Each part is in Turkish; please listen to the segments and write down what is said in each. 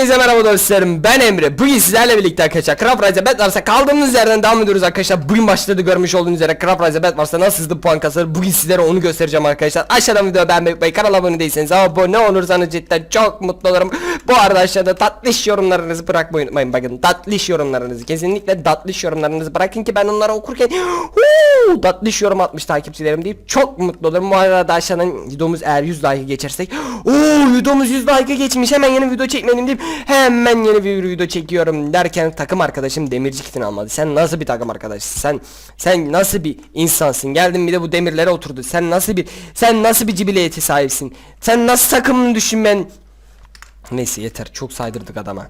Hepinize merhaba dostlarım. Ben Emre. Bugün sizlerle birlikte arkadaşlar Craft Rise Bet varsa kaldığımız yerden devam ediyoruz arkadaşlar. Bugün başladı görmüş olduğunuz üzere Craft Rise Bet varsa nasıl hızlı puan kasar Bugün sizlere onu göstereceğim arkadaşlar. Aşağıdan videoyu beğenmeyi unutmayın. Kanala abone değilseniz abone olursanız cidden çok mutlu olurum. Bu arada aşağıda tatlış yorumlarınızı bırakmayı unutmayın. Bakın tatlış yorumlarınızı kesinlikle tatlış yorumlarınızı bırakın ki ben onları okurken Huu, Tatlış yorum atmış takipçilerim deyip çok mutlu olurum. Bu arada aşağıdan videomuz eğer 100 like geçersek Oo videomuz 100 like geçmiş hemen yeni video çekmedim deyip hemen yeni bir video çekiyorum derken takım arkadaşım demirci kitini almadı. Sen nasıl bir takım arkadaşsın? Sen sen nasıl bir insansın? Geldin bir de bu demirlere oturdu. Sen nasıl bir sen nasıl bir cibiliyeti sahipsin? Sen nasıl takımını düşünmen? Neyse yeter çok saydırdık adama.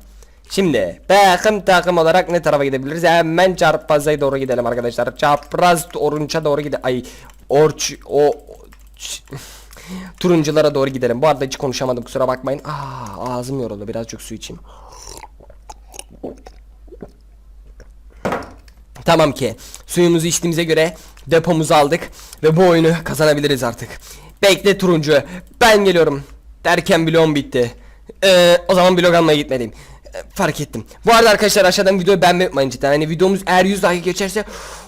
Şimdi takım takım olarak ne tarafa gidebiliriz? Hemen çarpazaya doğru gidelim arkadaşlar. Çapraz orunça doğru gidelim. Ay orç o turunculara doğru gidelim. Bu arada hiç konuşamadım kusura bakmayın. Aa, ağzım yoruldu birazcık su içeyim. Tamam ki suyumuzu içtiğimize göre depomuzu aldık ve bu oyunu kazanabiliriz artık. Bekle turuncu ben geliyorum derken bloğum bitti. Ee, o zaman blok almaya gitmeliyim. Ee, fark ettim. Bu arada arkadaşlar aşağıdan videoyu beğenmeyi unutmayın cidden. Hani videomuz eğer 100 like geçerse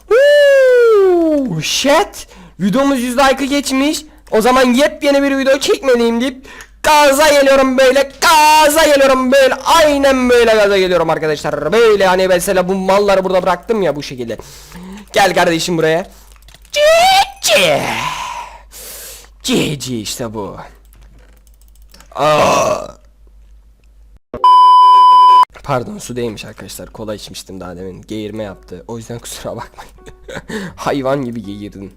Woo, shit videomuz 100 like geçmiş. O zaman yepyeni bir video çekmeliyim deyip gaza geliyorum böyle gaza geliyorum böyle aynen böyle gaza geliyorum arkadaşlar. Böyle hani mesela bu malları burada bıraktım ya bu şekilde. Gel kardeşim buraya. Cici Cici işte bu. Aa. Pardon su değilmiş arkadaşlar. Kola içmiştim daha demin. Geğirme yaptı. O yüzden kusura bakmayın. Hayvan gibi geğirdim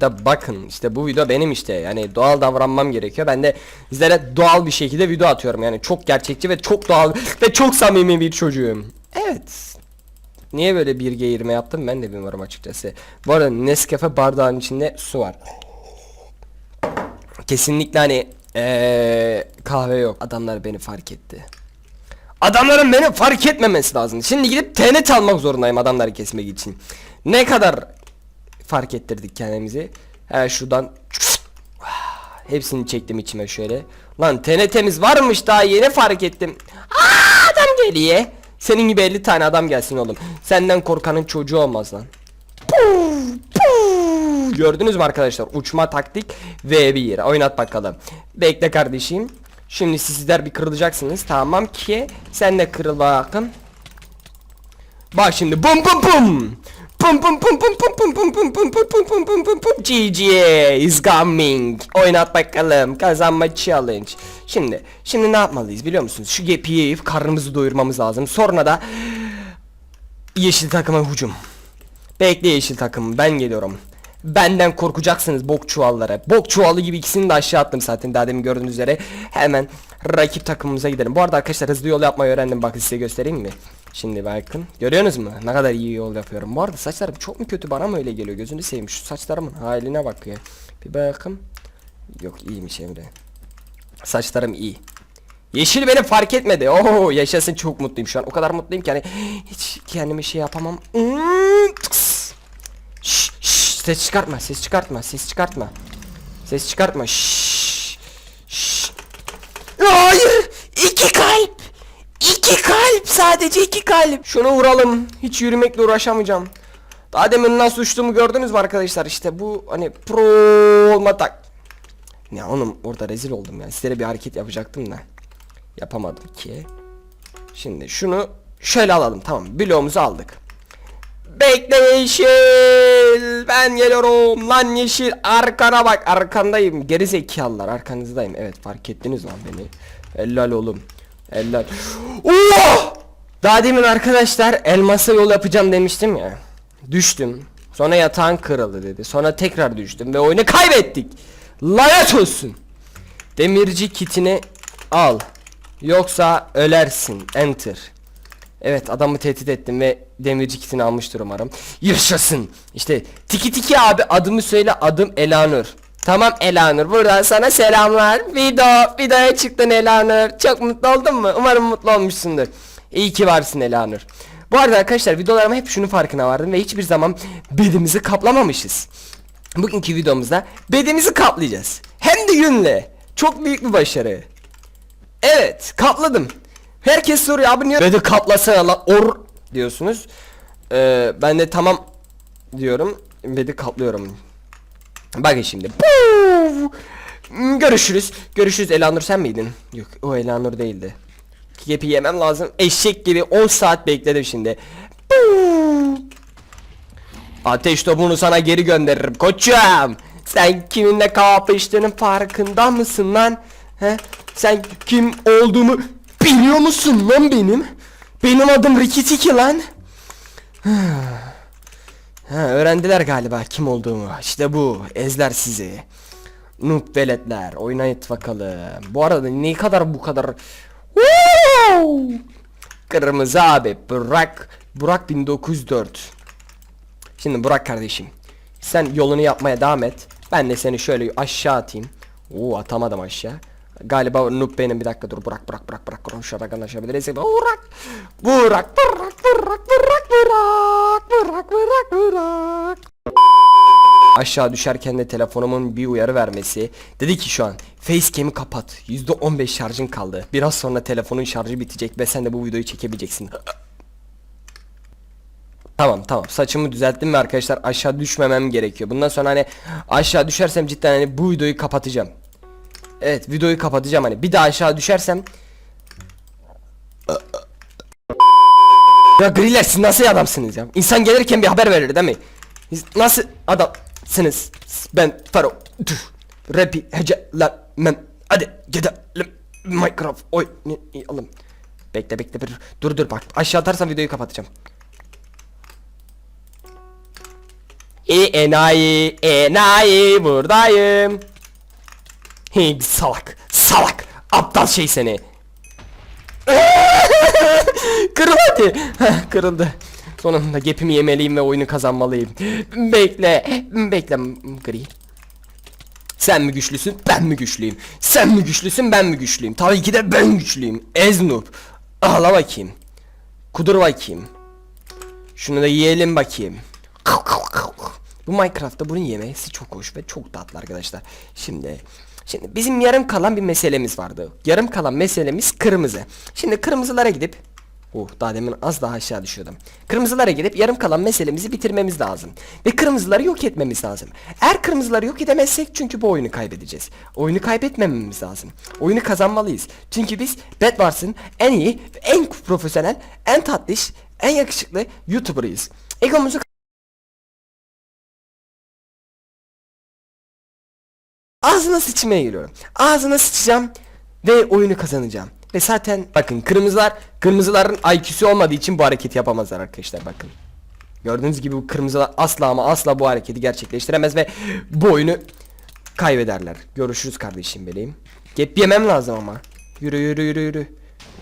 da bakın işte bu video benim işte yani doğal davranmam gerekiyor. Ben de sizlere doğal bir şekilde video atıyorum. Yani çok gerçekçi ve çok doğal ve çok samimi bir çocuğum. Evet. Niye böyle bir geğirme yaptım ben de bilmiyorum açıkçası. Bu arada Nescafe bardağın içinde su var. Kesinlikle hani ee, kahve yok. Adamlar beni fark etti. Adamların beni fark etmemesi lazım. Şimdi gidip TNT almak zorundayım adamları kesmek için. Ne kadar fark ettirdik kendimizi. Hemen şuradan hepsini çektim içime şöyle. Lan TNT'miz varmış daha yeni fark ettim. Aa, adam geliyor. Senin gibi 50 tane adam gelsin oğlum. Senden korkanın çocuğu olmaz lan. Gördünüz mü arkadaşlar? Uçma taktik V1. Oynat bakalım. Bekle kardeşim. Şimdi sizler bir kırılacaksınız. Tamam ki sen de kırıl bakın. Bak şimdi bum bum bum. Pum pum pum pum pum pum pum pum pum pum pum pum pum pum pum GG is coming. Oynat bakalım. Kazanma challenge. Şimdi şimdi ne yapmalıyız biliyor musunuz? Şu gepiyi yiyip karnımızı doyurmamız lazım. Sonra da yeşil takıma hücum. Bekle yeşil takım ben geliyorum. Benden korkacaksınız bok çuvallara. Bok çuvalı gibi ikisini de aşağı attım zaten daha demin gördüğünüz üzere. Hemen rakip takımımıza gidelim. Bu arada arkadaşlar hızlı yol yapmayı öğrendim. Bakın size göstereyim mi? Şimdi bakın. Görüyorsunuz mu? Ne kadar iyi yol yapıyorum. Bu arada saçlarım çok mu kötü bana mı öyle geliyor? Gözünü seveyim şu saçlarımın haline bak ya. Bir bakın. Yok iyiymiş Emre. Saçlarım iyi. Yeşil beni fark etmedi. Oo yaşasın çok mutluyum şu an. O kadar mutluyum ki hani hiç kendimi şey yapamam. Hmm. Şş, şş, ses çıkartma, ses çıkartma, ses çıkartma. Ses çıkartma. Şş, şş. Hayır! İki kalp! İki kalp! Sadece iki kalp! Şunu vuralım. Hiç yürümekle uğraşamayacağım. Daha demin nasıl uçtuğumu gördünüz mü arkadaşlar? İşte bu hani pro olma tak. Ya oğlum orada rezil oldum ya. Sizlere bir hareket yapacaktım da. Yapamadım ki. Şimdi şunu şöyle alalım tamam. Bloğumuzu aldık. Bekle yeşil. Ben geliyorum lan yeşil. Arkana bak arkandayım. Geri zekalılar arkanızdayım. Evet fark ettiniz lan beni. Helal oğlum. Helal. Oh! Daha demin arkadaşlar elmasa yol yapacağım demiştim ya. Düştüm. Sonra yatağın kırıldı dedi. Sonra tekrar düştüm ve oyunu kaybettik. Lanet olsun. Demirci kitini al. Yoksa ölersin. Enter. Evet adamı tehdit ettim ve demirci kitini almıştır umarım. Yaşasın. İşte tiki tiki abi adımı söyle adım Elanur. Tamam Elanur buradan sana selamlar. Video videoya çıktın Elanur. Çok mutlu oldun mu? Umarım mutlu olmuşsundur. İyi ki varsın Elanur. Bu arada arkadaşlar videolarıma hep şunun farkına vardım ve hiçbir zaman bedimizi kaplamamışız. Bugünkü videomuzda bedimizi kaplayacağız. Hem de yünle. Çok büyük bir başarı. Evet kapladım. Herkes soruyor abi niye beni kaplasana lan or diyorsunuz. Ee, ben de tamam diyorum. Beni kaplıyorum. Bakın şimdi. Görüşürüz. Görüşürüz. Elanur sen miydin? Yok o Elanur değildi. Kepi yemem lazım. Eşek gibi 10 saat bekledim şimdi. Ateş topunu sana geri gönderirim koçum. Sen kiminle kapıştığının farkında mısın lan? He? Sen kim olduğumu biliyor musun lan benim? Benim adım Rikitiki lan. Ha, öğrendiler galiba kim olduğumu. İşte bu. Ezler sizi. Noob veletler. Oynayın bakalım. Bu arada ne kadar bu kadar... Woo! Kırmızı abi. Burak. Burak 1904. Şimdi Burak kardeşim. Sen yolunu yapmaya devam et. Ben de seni şöyle aşağı atayım. Oo atamadım aşağı. Galiba noob benim bir dakika dur Burak Burak Burak Burak konuşarak anlaşabiliriz. Burak Burak Burak Burak Burak Burak Burak Burak Burak Aşağı düşerken de telefonumun bir uyarı vermesi dedi ki şu an facecam'i kapat %15 şarjın kaldı biraz sonra telefonun şarjı bitecek ve sen de bu videoyu çekebileceksin Tamam tamam saçımı düzelttim ve arkadaşlar aşağı düşmemem gerekiyor. Bundan sonra hani aşağı düşersem cidden hani bu videoyu kapatacağım. Evet videoyu kapatacağım hani bir daha aşağı düşersem Ya griller siz nasıl adamsınız ya? İnsan gelirken bir haber verir değil mi? Nasıl adamsınız? Ben Faro. Rapi heceler mem Hadi gidelim. Minecraft oy ne alım Bekle bekle. Bir dur dur. Bak aşağı atarsam videoyu kapatacağım. İyi enayi enayi buradayım. Hey salak salak. Aptal şey seni. Kırıl hadi Kırıldı Sonunda gepimi yemeliyim ve oyunu kazanmalıyım. Bekle Bekle. Gri. Sen mi güçlüsün ben mi güçlüyüm? Sen mi güçlüsün ben mi güçlüyüm? Tabii ki de ben güçlüyüm. Eznub Ağla bakayım. Kudur bakayım. Şunu da yiyelim bakayım. Bu Minecraft'ta bunun yemesi çok hoş ve çok tatlı arkadaşlar. Şimdi şimdi bizim yarım kalan bir meselemiz vardı. Yarım kalan meselemiz kırmızı. Şimdi kırmızılara gidip Oh daha demin az daha aşağı düşüyordum. Kırmızılara gidip yarım kalan meselemizi bitirmemiz lazım. Ve kırmızıları yok etmemiz lazım. Eğer kırmızıları yok edemezsek çünkü bu oyunu kaybedeceğiz. Oyunu kaybetmememiz lazım. Oyunu kazanmalıyız. Çünkü biz Bedwars'ın en iyi, en profesyonel, en tatlış, en yakışıklı YouTuber'ıyız. Egomuzu Ağzına sıçmaya giriyorum. Ağzına sıçacağım ve oyunu kazanacağım. Ve zaten bakın kırmızılar kırmızıların IQ'su olmadığı için bu hareketi yapamazlar arkadaşlar bakın. Gördüğünüz gibi bu kırmızılar asla ama asla bu hareketi gerçekleştiremez ve bu oyunu kaybederler. Görüşürüz kardeşim benim. Gep yemem lazım ama. Yürü yürü yürü yürü.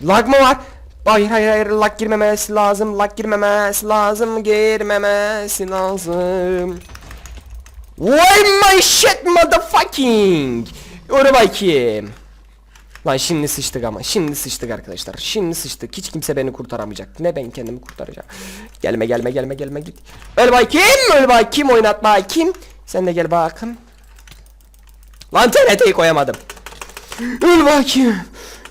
Lag mı var? Hayır hayır hayır lag girmemesi lazım. Lag girmemesi lazım. Girmemesi lazım. Why my shit motherfucking Yürü bakayım Lan şimdi sıçtık ama şimdi sıçtık arkadaşlar. Şimdi sıçtık. Hiç kimse beni kurtaramayacak. Ne ben kendimi kurtaracağım? Gelme gelme gelme gelme git. Öl bakayım öl bakayım oynat bakayım Sen de gel bakayım Lan TNT'yi koyamadım. Öl bakayım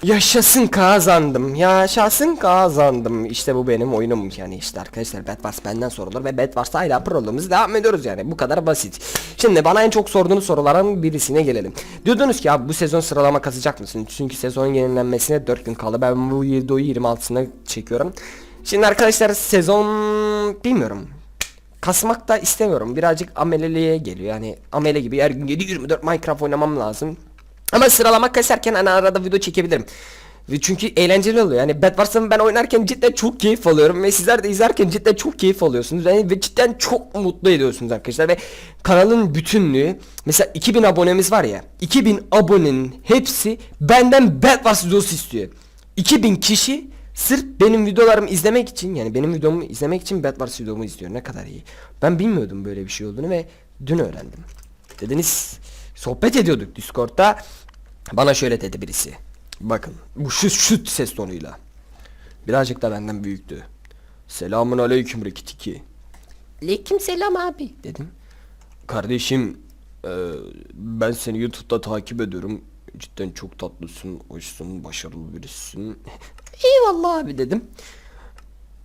Yaşasın kazandım. Yaşasın kazandım. İşte bu benim oyunum yani işte arkadaşlar Bedwars benden sorulur ve Bedwars'ta hala prologumuzu devam ediyoruz yani. Bu kadar basit. Şimdi bana en çok sorduğunuz soruların birisine gelelim. Diyordunuz ki abi bu sezon sıralama kasacak mısın? Çünkü sezon yenilenmesine 4 gün kaldı. Ben bu videoyu 26'sına çekiyorum. Şimdi arkadaşlar sezon bilmiyorum. Kasmak da istemiyorum. Birazcık ameleliğe geliyor. Yani amele gibi her gün 7-24 Minecraft oynamam lazım. Ama sıralama kasarken hani arada video çekebilirim. Çünkü eğlenceli oluyor. Yani Bedwars'ı ben oynarken cidden çok keyif alıyorum ve sizler de izlerken cidden çok keyif alıyorsunuz. Yani ve cidden çok mutlu ediyorsunuz arkadaşlar ve kanalın bütünlüğü mesela 2000 abonemiz var ya 2000 abonenin hepsi benden Bedwars videosu istiyor. 2000 kişi sırf benim videolarımı izlemek için yani benim videomu izlemek için Bedwars videomu izliyor. Ne kadar iyi. Ben bilmiyordum böyle bir şey olduğunu ve dün öğrendim. Dediniz sohbet ediyorduk Discord'da. Bana şöyle dedi birisi. Bakın bu şu şu ses tonuyla. Birazcık da benden büyüktü. Selamun aleyküm Rikitiki. Aleyküm selam abi dedim. Kardeşim e, ben seni YouTube'da takip ediyorum. Cidden çok tatlısın, hoşsun, başarılı birisin. Eyvallah abi dedim.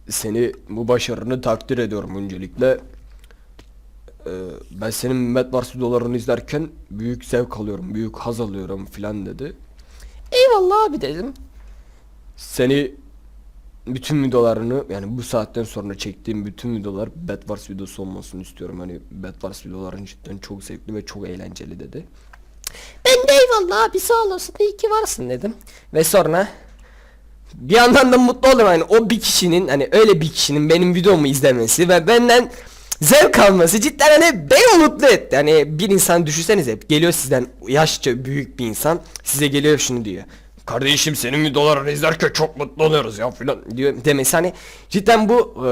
Seni bu başarını takdir ediyorum öncelikle. Ee, ben senin Mehmet Mars videolarını izlerken büyük zevk alıyorum, büyük haz alıyorum filan dedi. Eyvallah abi dedim. Seni bütün videolarını yani bu saatten sonra çektiğim bütün videolar Bad Wars videosu olmasını istiyorum. Hani Bad Wars videoların cidden çok zevkli ve çok eğlenceli dedi. Ben de eyvallah abi sağ olasın iyi ki varsın dedim. Ve sonra bir yandan da mutlu oldum hani o bir kişinin hani öyle bir kişinin benim videomu izlemesi ve benden zevk alması cidden hani beni mutlu etti. Hani bir insan düşünsenize geliyor sizden yaşça büyük bir insan size geliyor şunu diyor. Kardeşim senin videolarını izlerken çok mutlu oluyoruz ya filan diyor demesi hani cidden bu e,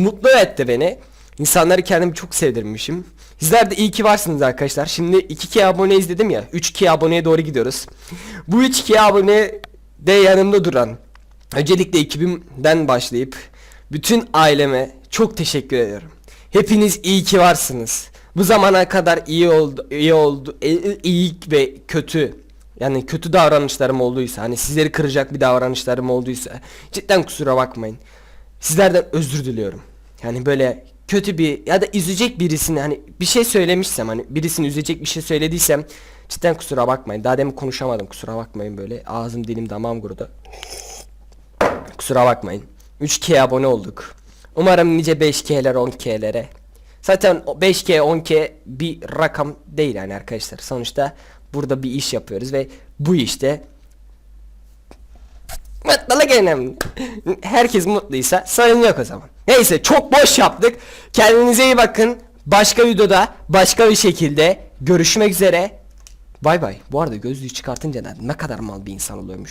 mutlu etti beni. İnsanları kendimi çok sevdirmişim. Sizler de iyi ki varsınız arkadaşlar. Şimdi 2K abone izledim ya. 3K aboneye doğru gidiyoruz. Bu 3K abone de yanımda duran. Öncelikle ekibimden başlayıp bütün aileme çok teşekkür ediyorum. Hepiniz iyi ki varsınız. Bu zamana kadar iyi oldu, iyi oldu, iyi, iyi ve kötü yani kötü davranışlarım olduysa, hani sizleri kıracak bir davranışlarım olduysa cidden kusura bakmayın. Sizlerden özür diliyorum. Yani böyle kötü bir ya da üzecek birisini hani bir şey söylemişsem hani birisini üzecek bir şey söylediysem cidden kusura bakmayın. Daha demin konuşamadım kusura bakmayın böyle ağzım dilim damağım kurudu. Kusura bakmayın. 3K abone olduk. Umarım nice 5K'ler 10K'lere. Zaten o 5K 10K bir rakam değil yani arkadaşlar. Sonuçta burada bir iş yapıyoruz ve bu işte mutluluk önemli. Herkes mutluysa sorun yok o zaman. Neyse çok boş yaptık. Kendinize iyi bakın. Başka videoda başka bir şekilde görüşmek üzere. Bay bay. Bu arada gözlüğü çıkartınca ne kadar mal bir insan oluyormuş.